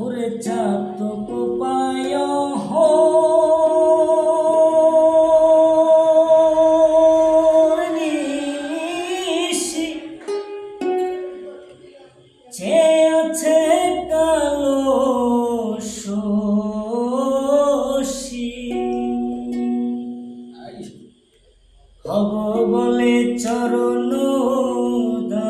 ওরে চাঁদ কোপায় হো। আছে কালো শোষী হব বলে চরণ দা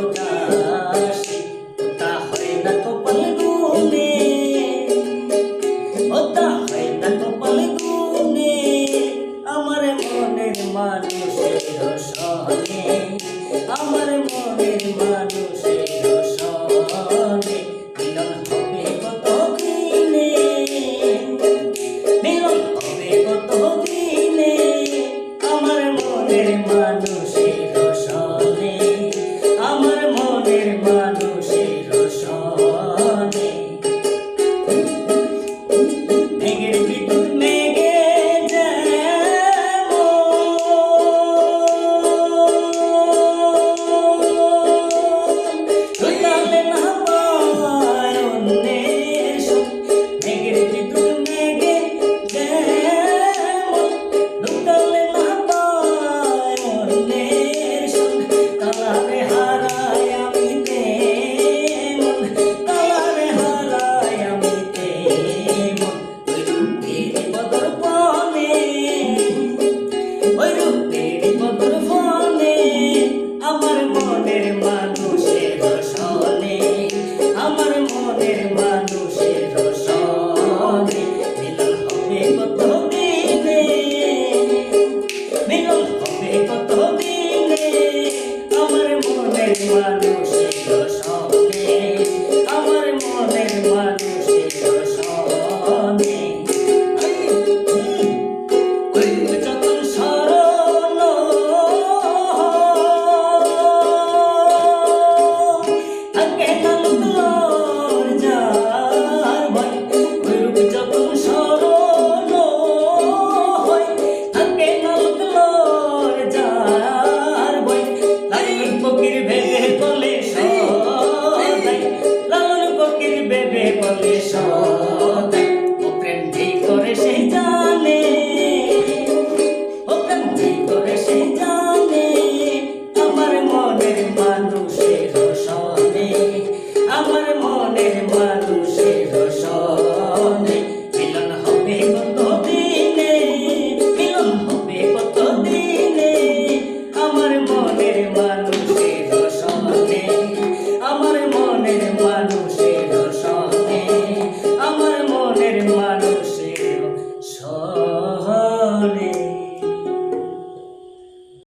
tu palito. Senhor. আমার মনের মা